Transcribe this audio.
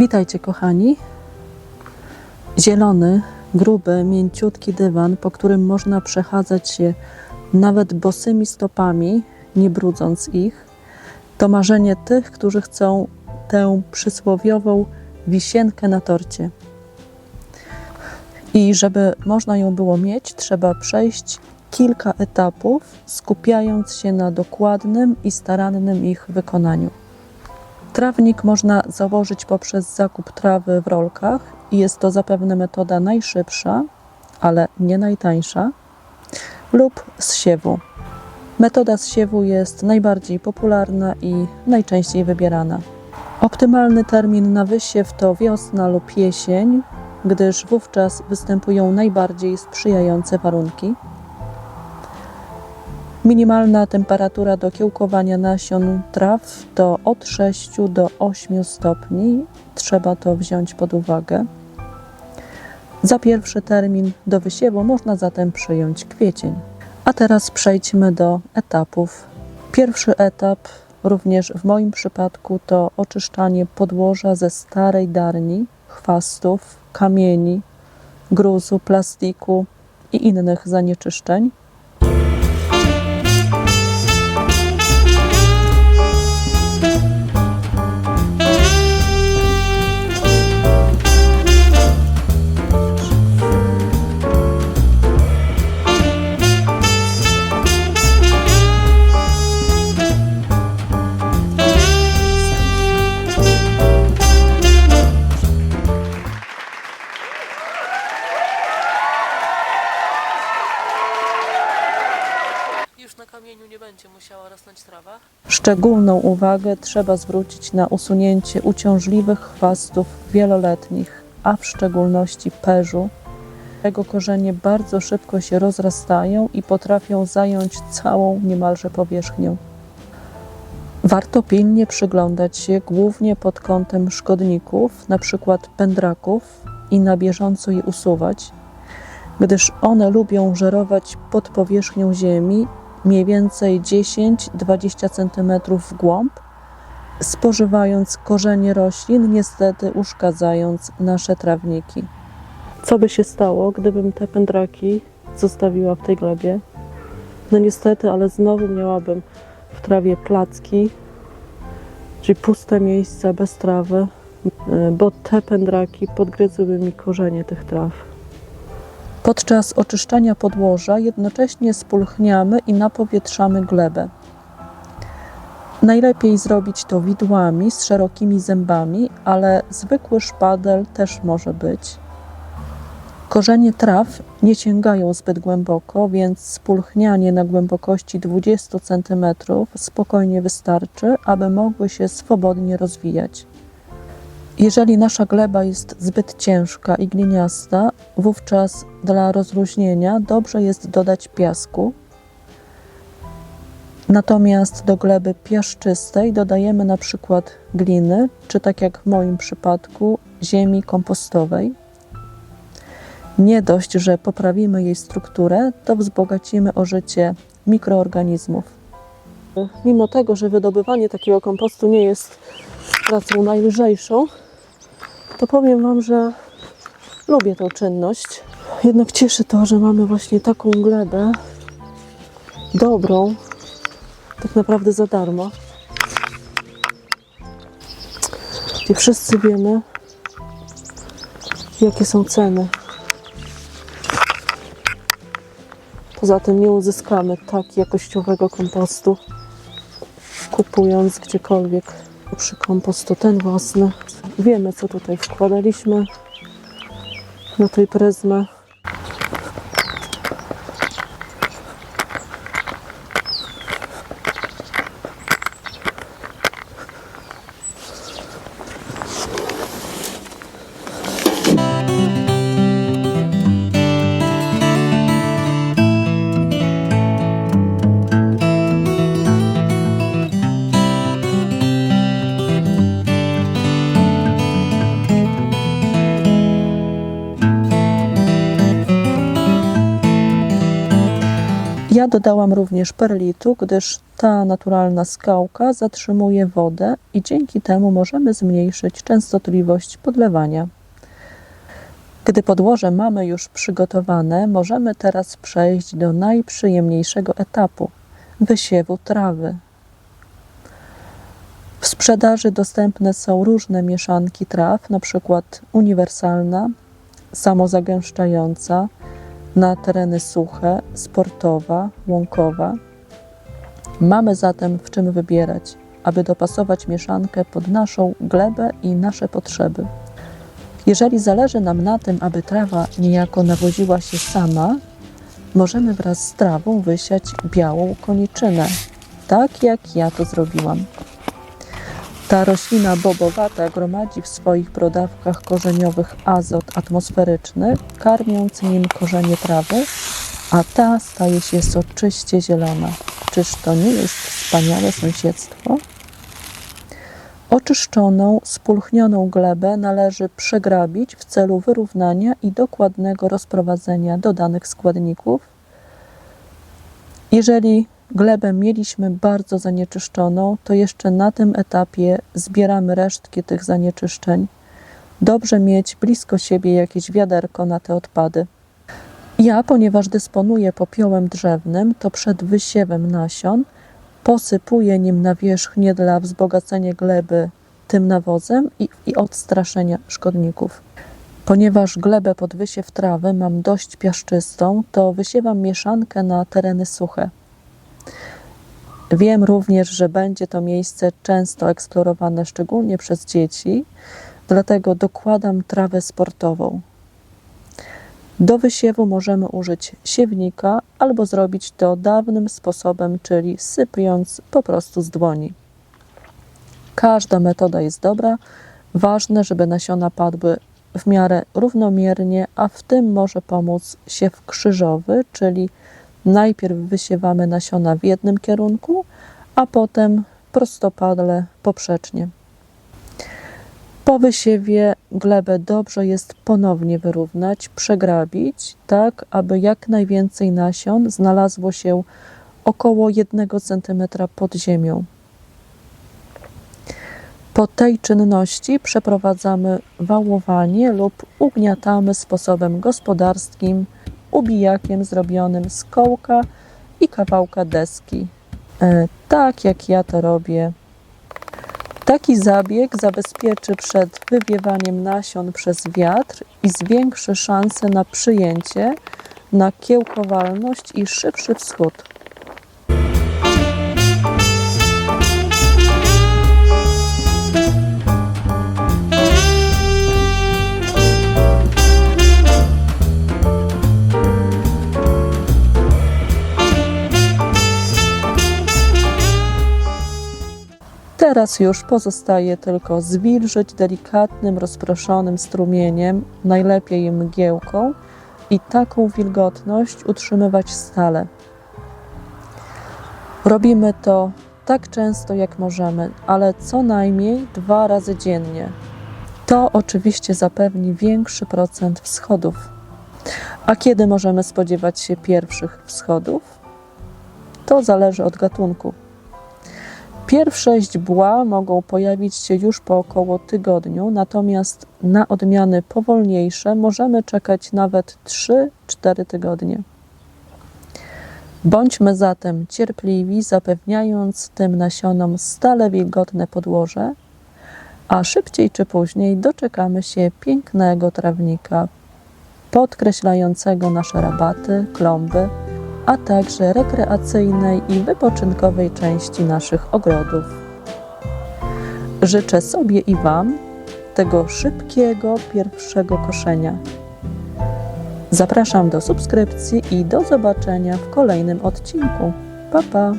Witajcie kochani. Zielony, gruby, mięciutki dywan, po którym można przechadzać się nawet bosymi stopami, nie brudząc ich, to marzenie tych, którzy chcą tę przysłowiową wisienkę na torcie. I żeby można ją było mieć, trzeba przejść kilka etapów, skupiając się na dokładnym i starannym ich wykonaniu. Trawnik można założyć poprzez zakup trawy w rolkach i jest to zapewne metoda najszybsza, ale nie najtańsza, lub z siewu. Metoda z siewu jest najbardziej popularna i najczęściej wybierana. Optymalny termin na wysiew to wiosna lub jesień, gdyż wówczas występują najbardziej sprzyjające warunki. Minimalna temperatura do kiełkowania nasion traw to od 6 do 8 stopni. Trzeba to wziąć pod uwagę. Za pierwszy termin do wysiewu można zatem przyjąć kwiecień. A teraz przejdźmy do etapów. Pierwszy etap, również w moim przypadku, to oczyszczanie podłoża ze starej darni, chwastów, kamieni, gruzu, plastiku i innych zanieczyszczeń. Będzie musiała rosnąć trawa. Szczególną uwagę trzeba zwrócić na usunięcie uciążliwych chwastów wieloletnich, a w szczególności perzu. Jego korzenie bardzo szybko się rozrastają i potrafią zająć całą niemalże powierzchnię. Warto pilnie przyglądać się głównie pod kątem szkodników, np. pędraków i na bieżąco je usuwać, gdyż one lubią żerować pod powierzchnią ziemi mniej więcej 10-20 cm w głąb, spożywając korzenie roślin, niestety uszkadzając nasze trawniki. Co by się stało, gdybym te pędraki zostawiła w tej glebie? No niestety, ale znowu miałabym w trawie placki, czyli puste miejsca bez trawy, y, bo te pędraki podgryzłyby mi korzenie tych traw. Podczas oczyszczania podłoża jednocześnie spulchniamy i napowietrzamy glebę. Najlepiej zrobić to widłami z szerokimi zębami, ale zwykły szpadel też może być. Korzenie traw nie sięgają zbyt głęboko, więc spulchnianie na głębokości 20 cm spokojnie wystarczy, aby mogły się swobodnie rozwijać. Jeżeli nasza gleba jest zbyt ciężka i gliniasta, wówczas dla rozluźnienia dobrze jest dodać piasku. Natomiast do gleby piaszczystej dodajemy na przykład gliny, czy tak jak w moim przypadku, ziemi kompostowej. Nie dość, że poprawimy jej strukturę, to wzbogacimy o życie mikroorganizmów. Mimo tego, że wydobywanie takiego kompostu nie jest pracą najlżejszą, to powiem Wam, że lubię tę czynność. Jednak cieszy to, że mamy właśnie taką glebę dobrą, tak naprawdę za darmo. Gdzie wszyscy wiemy, jakie są ceny. Poza tym nie uzyskamy tak jakościowego kompostu, kupując gdziekolwiek przy kompostu ten własny. Wiemy, co tutaj wkładaliśmy na tej pryzmę. Ja dodałam również perlitu, gdyż ta naturalna skałka zatrzymuje wodę i dzięki temu możemy zmniejszyć częstotliwość podlewania. Gdy podłoże mamy już przygotowane, możemy teraz przejść do najprzyjemniejszego etapu wysiewu trawy. W sprzedaży dostępne są różne mieszanki traw, przykład uniwersalna, samozagęszczająca, na tereny suche, sportowa, łąkowa. Mamy zatem w czym wybierać, aby dopasować mieszankę pod naszą glebę i nasze potrzeby. Jeżeli zależy nam na tym, aby trawa niejako nawoziła się sama, możemy wraz z trawą wysiać białą koniczynę, tak jak ja to zrobiłam. Ta roślina bobowata gromadzi w swoich brodawkach korzeniowych azot atmosferyczny, karmiąc nim korzenie trawy, a ta staje się soczyście zielona. Czyż to nie jest wspaniałe sąsiedztwo? Oczyszczoną, spulchnioną glebę należy przegrabić w celu wyrównania i dokładnego rozprowadzenia dodanych składników. Jeżeli glebę mieliśmy bardzo zanieczyszczoną, to jeszcze na tym etapie zbieramy resztki tych zanieczyszczeń. Dobrze mieć blisko siebie jakieś wiaderko na te odpady. Ja, ponieważ dysponuję popiołem drzewnym, to przed wysiewem nasion posypuję nim na wierzchnię dla wzbogacenia gleby tym nawozem i, i odstraszenia szkodników. Ponieważ glebę pod wysiew trawy mam dość piaszczystą, to wysiewam mieszankę na tereny suche. Wiem również, że będzie to miejsce często eksplorowane, szczególnie przez dzieci, dlatego dokładam trawę sportową. Do wysiewu możemy użyć siewnika albo zrobić to dawnym sposobem, czyli sypiąc po prostu z dłoni. Każda metoda jest dobra. Ważne, żeby nasiona padły w miarę równomiernie, a w tym może pomóc siew krzyżowy, czyli najpierw wysiewamy nasiona w jednym kierunku, a potem prostopadle poprzecznie. Po wysiewie glebę dobrze jest ponownie wyrównać, przegrabić, tak aby jak najwięcej nasion znalazło się około 1 cm pod ziemią. Po tej czynności przeprowadzamy wałowanie lub ugniatamy sposobem gospodarskim, ubijakiem zrobionym z kołka i kawałka deski. E, Tak jak ja to robię. Taki zabieg zabezpieczy przed wywiewaniem nasion przez wiatr i zwiększy szanse na przyjęcie, na kiełkowalność i szybszy wschód. Teraz już pozostaje tylko zwilżyć delikatnym, rozproszonym strumieniem, najlepiej mgiełką i taką wilgotność utrzymywać stale. Robimy to tak często jak możemy, ale co najmniej dwa razy dziennie. To oczywiście zapewni większy procent wschodów. A kiedy możemy spodziewać się pierwszych wschodów? To zależy od gatunku. Pierwsze źdźbła mogą pojawić się już po około tygodniu, natomiast na odmiany powolniejsze możemy czekać nawet 3-4 tygodnie. Bądźmy zatem cierpliwi, zapewniając tym nasionom stale wilgotne podłoże, a szybciej czy później doczekamy się pięknego trawnika, podkreślającego nasze rabaty, klomby, a także rekreacyjnej i wypoczynkowej części naszych ogrodów. Życzę sobie i Wam tego szybkiego pierwszego koszenia. Zapraszam do subskrypcji i do zobaczenia w kolejnym odcinku. Pa pa!